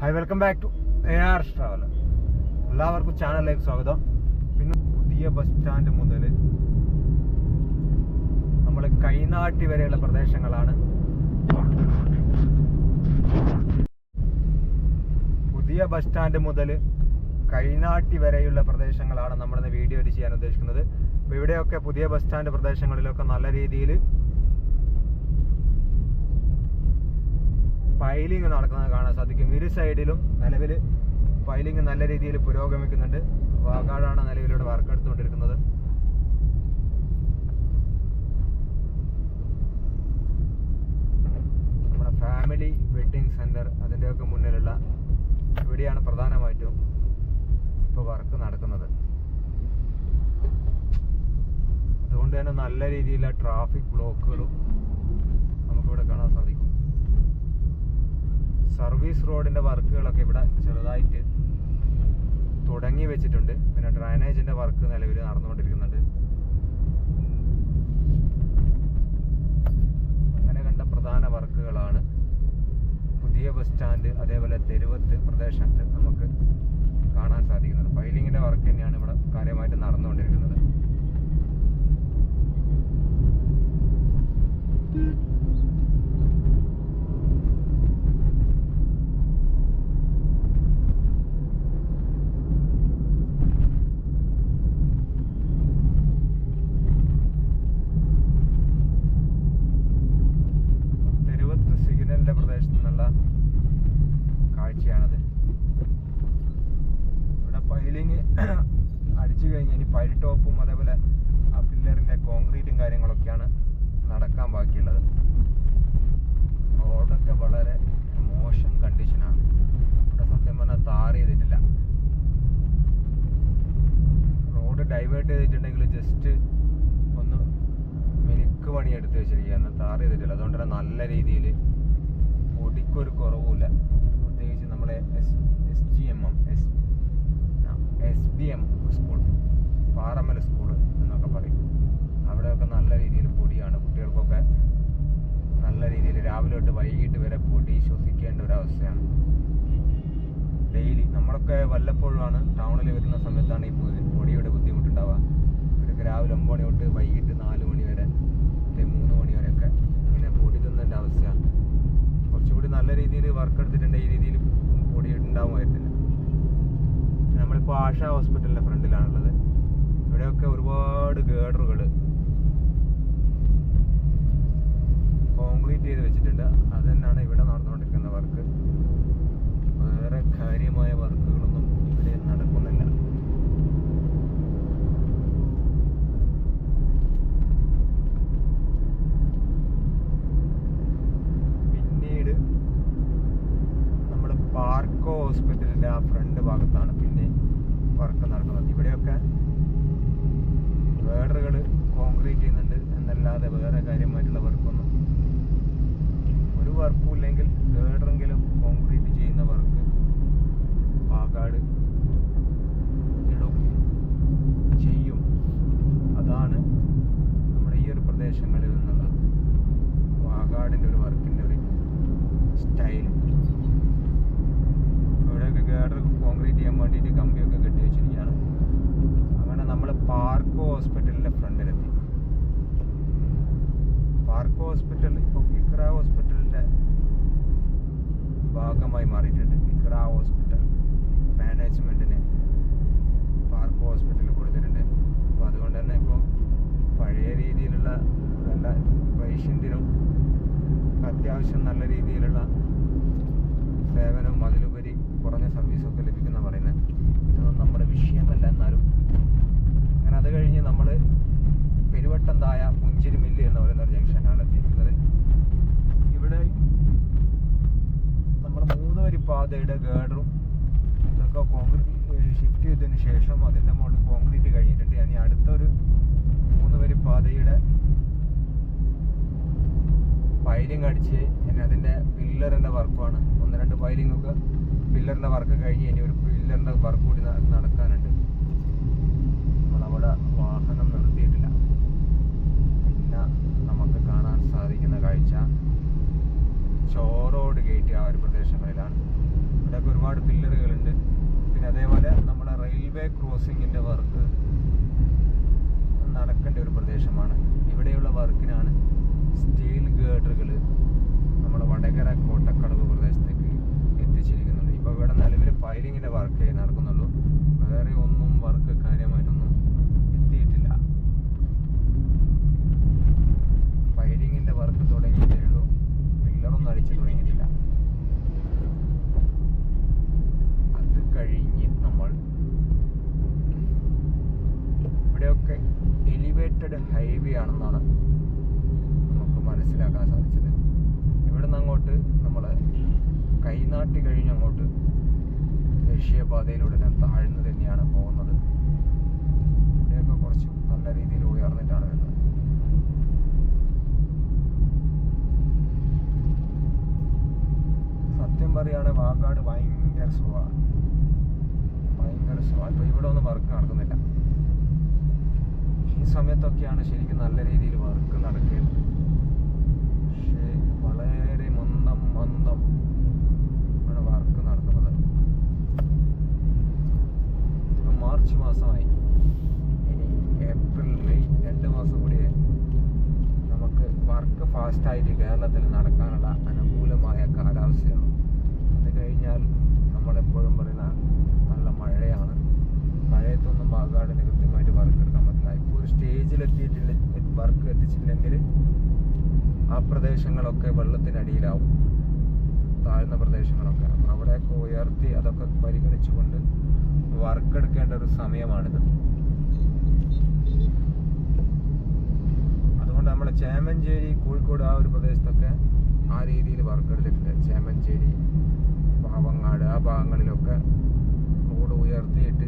Hi welcome back to A R traveller എല്ലാവർക്കും ചാനലിലേക്ക് സ്വാഗതം. പിന്നെ പുതിയ ബസ് സ്റ്റാൻഡ് മുതൽ നമ്മൾ കൈനാട്ടി വരെയുള്ള പ്രദേശങ്ങളാണ്. പുതിയ ബസ് സ്റ്റാൻഡ് മുതൽ കൈനാട്ടി വരെയുള്ള പ്രദേശങ്ങളാണ് നമ്മളിന്ന് വീഡിയോ ചെയ്യാൻ ഉദ്ദേശിക്കുന്നത്. അപ്പോൾ ഇവിടെയൊക്കെ പുതിയ ബസ് സ്റ്റാൻഡ് പ്രദേശങ്ങളിലൊക്കെ നല്ല രീതിയിൽ പൈലിംഗ് നടക്കുന്നത് കാണാൻ സാധിക്കും. ഇരു സൈഡിലും നിലവിൽ പൈലിംഗ് നല്ല രീതിയിൽ പുരോഗമിക്കുന്നുണ്ട്. വാഗാടാണ് നിലവിലൂടെ വർക്ക് എടുത്തുകൊണ്ടിരിക്കുന്നത് നമ്മുടെ ഫാമിലി വെഡിങ് സെന്റർ അതിന്റെയൊക്കെ മുന്നിലുള്ള ഇവിടെയാണ് പ്രധാനമായിട്ടും ഇപ്പോൾ വർക്ക് നടക്കുന്നത്. അതുകൊണ്ട് തന്നെ നല്ല രീതിയിലുള്ള ട്രാഫിക് ബ്ലോക്കുകളും നമുക്കിവിടെ കാണാൻ സാധിക്കും സർവീസ് റോഡിന്റെ വർക്കുകളൊക്കെ ഇവിടെ ചെറുതായിട്ട് തുടങ്ങി വെച്ചിട്ടുണ്ട്. പിന്നെ ഡ്രൈനേജിന്റെ വർക്ക് നിലവിൽ നടന്നുകൊണ്ടിരിക്കുന്നുണ്ട്. അങ്ങനെ കണ്ട പ്രധാന വർക്കുകളാണ് പുതിയ ബസ് സ്റ്റാൻഡ് അതേപോലെ തെരുവത്ത് പ്രദേശത്ത് നമുക്ക് കാണാൻ സാധിക്കുന്നത്. പൈലിങ്ങിന്റെ വർക്ക് തന്നെയാണ് ഇവിടെ കാര്യമായിട്ട് നടന്നുകൊണ്ടിരിക്കുന്നത്. തെരുവത്ത് സിഗ്നലിന്റെ പ്രദേശത്ത് നിന്നുള്ള കാഴ്ചയാണത് ഇവിടെ പൈലിങ് അടിച്ചു കഴിഞ്ഞ് ഇനി ടോപ്പും അതേപോലെ ആ പില്ലറിന്റെ കോൺക്രീറ്റും കാര്യങ്ങളൊക്കെയാണ് നടക്കാൻ ബാക്കിയുള്ളത്. റോഡൊക്കെ വളരെ മോശം കണ്ടീഷനാണ്. ഇവിടെ സത്യം പറഞ്ഞാൽ താർ ചെയ്തിട്ടില്ല. റോഡ് ഡൈവേർട്ട് ചെയ്തിട്ടുണ്ടെങ്കിൽ ജസ്റ്റ് ഒന്ന് മിനുക്ക് പണി എടുത്ത് വെച്ചിരിക്കുകയാണ്. താർ ചെയ്തിട്ടില്ല. അതുകൊണ്ട് തന്നെ നല്ല രീതിയിൽ പൊടിക്കൊരു കുറവുമില്ല. പ്രത്യേകിച്ച് നമ്മളെ S S G M M S school Parammal school എന്നൊക്കെ പറയും. അവിടെയൊക്കെ നല്ല രീതിയിൽ പൊടിയാണ്. കുട്ടികൾക്കൊക്കെ നല്ല രീതിയിൽ രാവിലെ തൊട്ട് വൈകിട്ട് വരെ പൊടി ശ്വസിക്കേണ്ട ഒരു അവസ്ഥയാണ്. ഡെയിലി നമ്മളൊക്കെ വല്ലപ്പോഴുമാണ് ടൗണിൽ വരുന്ന സമയത്താണ് ഈ പൊടി- പൊടിയുടെ ബുദ്ധിമുട്ടുണ്ടാവുക. ഇവരൊക്കെ രാവിലെ ഒമ്പത് മണി തൊട്ട് വൈകിട്ട് നാല് മണി വരെ അല്ലെങ്കിൽ മൂന്ന് മണി വരെയൊക്കെ ഇങ്ങനെ പൊടി തിന്നേണ്ട അവസ്ഥയാണ്. കുറച്ചുകൂടി നല്ല രീതിയിൽ വർക്ക് എടുത്തിട്ടുണ്ട് ഈ രീതിയിൽ പൊടി ഉണ്ടാവുമായിരുന്നില്ല. നമ്മളിപ്പോൾ ആശ ഹോസ്പിറ്റലിന്റെ ഫ്രണ്ടിലാണുള്ളത്. ഇവിടെയൊക്കെ ഒരുപാട് ഗേഡറുകൾ കോൺക്രീറ്റ് ചെയ്ത് വെച്ചിട്ടുണ്ട്. അത് തന്നെയാണ് ഇവിടെ നടന്നുകൊണ്ടിരിക്കുന്ന വർക്ക്. വേറെ കാര്യമായ വർക്കുകളൊന്നും ഇവിടെ നടക്കുന്നില്ല പിന്നീട് നമ്മുടെ പാർക്കോ ഹോസ്പിറ്റലിന്റെ ആ ഫ്രണ്ട് ഭാഗത്താണ് പിന്നെ വർക്ക് നടക്കുന്നത് ഇവിടെയൊക്കെ വേഡറുകൾ കോൺക്രീറ്റ് ചെയ്യുന്നുണ്ട് എന്നല്ലാതെ വേറെ വർക്കൊന്നും ഒരു വർക്കും ഇല്ലെങ്കിൽ ഗേഡറെങ്കിലും കോൺക്രീറ്റ് ചെയ്യുന്ന വർക്ക് പാകാട് ഇടും ചെയ്യും. അതാണ് നമ്മുടെ ഈ ഒരു പ്രദേശങ്ങളിൽ നിന്നുള്ള പാകാടിന്റെ ഒരു വർക്കിന്റെ ഒരു സ്റ്റൈൽ ഇവിടെയൊക്കെ ഗേഡർ കോൺക്രീറ്റ് ചെയ്യാൻ വേണ്ടിയിട്ട് കമ്പിയൊക്കെ കെട്ടി വെച്ചിരിക്കുകയാണ്. അങ്ങനെ നമ്മൾ പാർക്ക് ഹോസ്പിറ്റലിന്റെ ഫ്രണ്ടിലെത്തി. ഹോസ്പിറ്റൽ ഇപ്പം ഇക്ര ഹോസ്പിറ്റലിന്റെ ഭാഗമായി മാറിയിട്ടുണ്ട്. ഇക്ര ഹോസ്പിറ്റൽ മാനേജ്മെന്റിന് പാർക്ക് ഹോസ്പിറ്റൽ കൊടുത്തിട്ടുണ്ട്. അപ്പോൾ അതുകൊണ്ട് തന്നെ ഇപ്പോൾ പഴയ രീതിയിലുള്ള നല്ല പേഷ്യന്റിനും അത്യാവശ്യം നല്ല രീതിയിലുള്ള സേവനം അതിലുപരി കുറഞ്ഞ സർവീസൊക്കെ ലഭിക്കുന്ന പറയുന്നത് ഇതൊന്നും നമ്മുടെ വിഷയമല്ല എന്നാലും. അങ്ങനെ അത് കഴിഞ്ഞ് നമ്മൾ പെരുവട്ടം തായ പുഞ്ചിരി മില്ല് എന്ന് പറയുന്ന ഒരു ജംഗ്ഷനാണ് എത്തിയിരിക്കുന്നത് ഇവിടെ നമ്മുടെ മൂന്ന് വരി പാതയുടെ ഗേഡറും ഇതൊക്കെ കോൺക്രീറ്റ് ഷിഫ്റ്റ് ചെയ്തതിന് ശേഷം അതിന്റെ മുകളിൽ കോൺക്രീറ്റ് കഴിഞ്ഞിട്ടുണ്ട്. ഇനി അടുത്തൊരു മൂന്ന് വരി പാതയുടെ പൈലിംഗ് അടിച്ച് ഇനി അതിന്റെ പില്ലറിന്റെ വർക്കുമാണ് ഒന്ന് രണ്ട് പൈലിംഗ് ഒക്കെ പില്ലറിന്റെ വർക്ക് കഴിഞ്ഞ് ഇനി ഒരു പില്ലറിന്റെ വർക്ക് കൂടി നടക്കാനുണ്ട്. നമ്മളവിടെ വാഹനം നിർത്തിയിട്ടില്ല. പിന്നെ നമുക്ക് കാണാൻ സാധിക്കുന്ന കാഴ്ച. ചോറോട് ഗേറ്റ് ആ ഒരു പ്രദേശങ്ങളിലാണ്. ഇവിടെയൊക്കെ ഒരുപാട് പില്ലറുകളുണ്ട്. പിന്നെ അതേപോലെ നമ്മുടെ റെയിൽവേ ക്രോസിങ്ങിന്റെ വർക്ക് നടക്കേണ്ട ഒരു പ്രദേശമാണ്. ഇവിടെയുള്ള വർക്കിനാണ് സ്റ്റീൽ ഗേഡറുകൾ നമ്മുടെ വടകര കോട്ടക്കടവ് പ്രദേശത്തേക്ക് എത്തിച്ചിരിക്കുന്നുണ്ട് ഇപ്പോൾ ഇവിടെ നിലവിൽ പൈലിങ്ങിന്റെ വർക്കേ നടക്കുന്നുള്ളൂ വേറെ ഒന്നും വർക്ക് കാര്യമായിട്ടൊന്നും എത്തിയിട്ടില്ല പൈലിങ്ങിന്റെ വർക്ക് തുടങ്ങിയിട്ടേ ഉള്ളൂ പില്ലറൊന്നും അടിച്ച് തുടങ്ങിയിട്ടില്ല. അത് കഴിഞ്ഞ് നമ്മൾ ഇവിടെയൊക്കെ എലിവേറ്റഡ് ഹൈവേ ആണെന്നാണ് നമുക്ക് മനസ്സിലാക്കാൻ സാധിച്ചത്. ഇവിടെ നിന്ന് അങ്ങോട്ട് നമ്മൾ കൈനാട്ടി കഴിഞ്ഞ് അങ്ങോട്ട് ദേശീയപാതയിലൂടെ ഞാൻ താഴ്ന്നു തന്നെയാണ് പോകുന്നത്. ഇവിടെയൊക്കെ കുറച്ച് നല്ല രീതിയിൽ ഉയർന്നിട്ടാണ് വരുന്നത്. പറയുകയാണെങ്കിൽ വാഗാട് ഭയങ്കര സുഖമാണ് ഭയങ്കര സുഖമാണ് ഇപ്പോൾ ഇവിടെ ഒന്നും വർക്ക് നടക്കുന്നില്ല. ഈ സമയത്തൊക്കെയാണ് ശരിക്കും നല്ല രീതിയിൽ വർക്ക് നടക്കേണ്ടത്. പക്ഷേ വളരെ മന്ദം മന്ദം ആണ് വർക്ക് നടക്കുന്നത്. ഇതിപ്പോൾ മാർച്ച് മാസമായി. ഇനി ഏപ്രിൽ മെയ് രണ്ട് മാസം കൂടിയേ നമുക്ക് വർക്ക് ഫാസ്റ്റായിട്ട് കേരളത്തിൽ നടക്കാനുള്ള അനുകൂലമായ കാലാവസ്ഥയുള്ളൂ. അത് കഴിഞ്ഞാൽ നമ്മളെപ്പോഴും പറയുന്ന നല്ല മഴയാണ്. മഴയത്തൊന്നും ബാഗാടിന് കൃത്യമായിട്ട് വർക്ക് എടുക്കാൻ പറ്റില്ല. ഇപ്പോൾ ഒരു സ്റ്റേജിലെത്തിയിട്ടില്ല വർക്ക് എത്തിച്ചില്ലെങ്കിൽ ആ പ്രദേശങ്ങളൊക്കെ വെള്ളത്തിനടിയിലാവും. താഴ്ന്ന പ്രദേശങ്ങളൊക്കെ. അപ്പം അവിടെയൊക്കെ ഉയർത്തി അതൊക്കെ പരിഗണിച്ചുകൊണ്ട് വർക്ക് എടുക്കേണ്ട ഒരു സമയമാണിത്. അതുകൊണ്ട് നമ്മളെ ചേമഞ്ചേരി കോഴിക്കോട് ആ ഒരു പ്രദേശത്തൊക്കെ ആ രീതിയിൽ വർക്ക് എടുത്തിട്ടുണ്ട് ചേമഞ്ചേരി പാവങ്ങാട് ആ ഭാഗങ്ങളിലൊക്കെ റോഡ് ഉയർത്തിയിട്ട്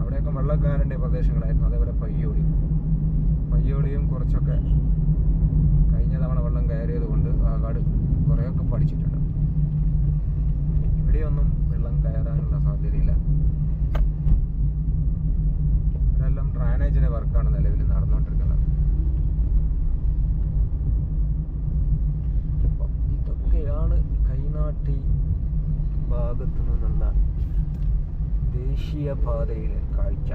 അവിടെയൊക്കെ വെള്ളക്കാരന്റെ പ്രദേശങ്ങളായിരുന്നു. അതേപോലെ പയ്യോളി. പയ്യോളിയും കുറച്ചൊക്കെ കഴിഞ്ഞ തവണ വെള്ളം കയറിയത് കൊണ്ട് കാട് കുറേയൊക്കെ പഠിച്ചിട്ടുണ്ട്. ഇവിടെയൊന്നും വെള്ളം കയറാനുള്ള സാധ്യതയില്ല. ഇതെല്ലാം ഡ്രാനേജിന്റെ വർക്കാണ് നിലവിൽ നടന്നുകൊണ്ടിരിക്കുന്നത് അപ്പൊ ഇതൊക്കെയാണ് കൈനാട്ടി ഭാഗത്തു നിന്നുള്ള ദേശീയപാതയിലെ കാഴ്ച.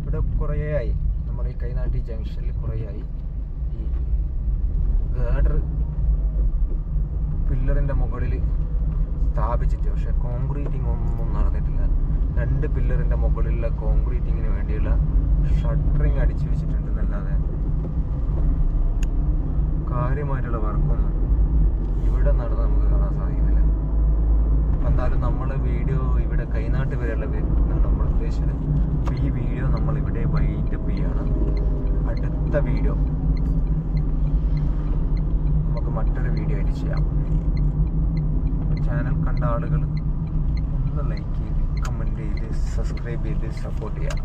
ഇവിടെ കുറേയായി. നമ്മൾ ഈ കൈനാട്ടി ജംഗ്ഷനിൽ കുറേയായി. ഈ ഗേഡർ പില്ലറിന്റെ മുകളിൽ സ്ഥാപിച്ചിട്ട് പക്ഷേ കോൺക്രീറ്റിംഗ് ഒന്നും നടന്നിട്ടില്ല. രണ്ട് പില്ലറിന്റെ മുകളിലുള്ള കോൺക്രീറ്റിങ്ങിന് വേണ്ടിയുള്ള ഷട്ടറിങ് അടിച്ചു വെച്ചിട്ടുണ്ടെന്നല്ലാതെ കാര്യമായിട്ടുള്ള വർക്കൊന്നും ഇവിടെ നടന്ന് നമുക്ക് കാണാൻ സാധിക്കുന്നില്ല. എന്തായാലും നമ്മൾ വീഡിയോ ഇവിടെ കൈനാട്ട് വരെയുള്ള എന്നാണ് നമ്മൾ ഉദ്ദേശിച്ചത്. അപ്പോൾ ഈ വീഡിയോ നമ്മൾ ഇവിടെ വൈൻഡപ്പ് ചെയ്യാണ്. അടുത്ത വീഡിയോ. നമുക്ക് മറ്റൊരു വീഡിയോ ആയിട്ട് ചെയ്യാം. ചാനൽ കണ്ട ആളുകൾ ഒന്ന് ലൈക്ക് ചെയ്ത് കമന്റ് ചെയ്ത് സബ്സ്ക്രൈബ് ചെയ്ത് സപ്പോർട്ട് ചെയ്യാം.